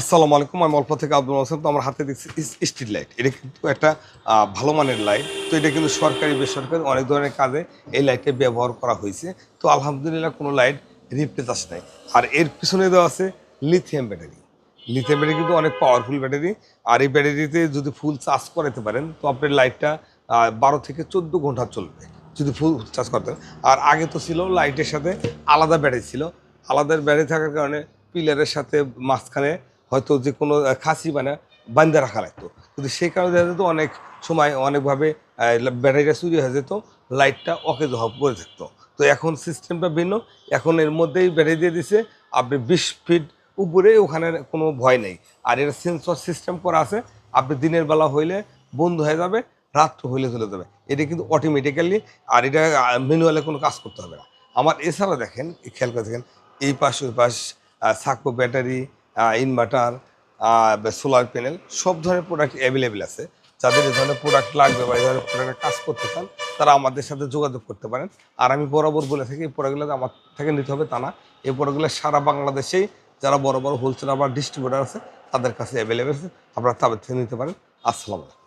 আসসালামু আলাইকুম, আমি অল্প থেকে আব্দুল হোসেন তো আমার হাতে দেখছি স্ট্রিট লাইট। এটা কিন্তু একটা ভালো মানের লাইট। তো এটা কিন্তু সরকারি, বেসরকারি অনেক ধরনের কাজে এই লাইটে ব্যবহার করা হয়েছে। তো আলহামদুলিল্লাহ কোনো লাইট রিপ্লেস আসে নাই। আর এর পিছনে দেওয়া আছে লিথিয়াম ব্যাটারি। লিথিয়াম ব্যাটারি কিন্তু অনেক পাওয়ারফুল ব্যাটারি। আর এই ব্যাটারিতে যদি ফুল চার্জ করাতে পারেন, তো আপনার লাইটটা বারো থেকে চোদ্দ ঘণ্টা চলবে যদি ফুল চার্জ করতে আর আগে তো ছিল লাইটের সাথে আলাদা ব্যাটারি ছিল। আলাদা ব্যাটারি থাকার কারণে পিলারের সাথে মাঝখানে হয়তো যে কোনো খাসি মানে বান্ধে রাখা লাগতো। কিন্তু সেই কারণে দেখা যেত অনেক সময় অনেকভাবে ব্যাটারিটা চুরি হয়ে যেত, লাইটটা অকেজ হওয়া করে থাকতো তো এখন সিস্টেমটা ভিন্ন, এখন এর মধ্যেই ব্যাটারি দিয়ে দিছে, আপনি বিশ ফিট উপরে ওখানে কোনো ভয় নেই। আর এর সেন্সর সিস্টেম করা আছে, আপনি দিনের বেলা হইলে বন্ধ হয়ে যাবে, রাত্র হইলে চলে যাবে। এটা কিন্তু অটোমেটিক্যালি আর এটা ম্যানুয়ালে কোনো কাজ করতে হবে না। আমার এছাড়া দেখেন, খেয়াল করে দেখেন, এই পাশ ওই পাশ সাকো ব্যাটারি ইনভার্টার সোলার প্যানেল, সব ধরনের প্রোডাক্ট অ্যাভেলেবেল আছে। যাদের এই ধরনের প্রোডাক্ট লাগবে বা এই ধরনের প্রোডাক্টের কাজ করতে চান, তারা আমাদের সাথে যোগাযোগ করতে পারেন। আর আমি বরাবর বলে থাকি, এই প্রোডাক্টগুলো আমার থেকে নিতে হবে তা না। এই প্রোডাক্টগুলো সারা বাংলাদেশেই যারা বড় বড় হোলসেলার বা ডিস্ট্রিবিউটার আছে, তাদের কাছে অ্যাভেলেবেল আছে। আপনারা তাদের থেকে নিতে পারেন। আসসালামু আলাইকুম।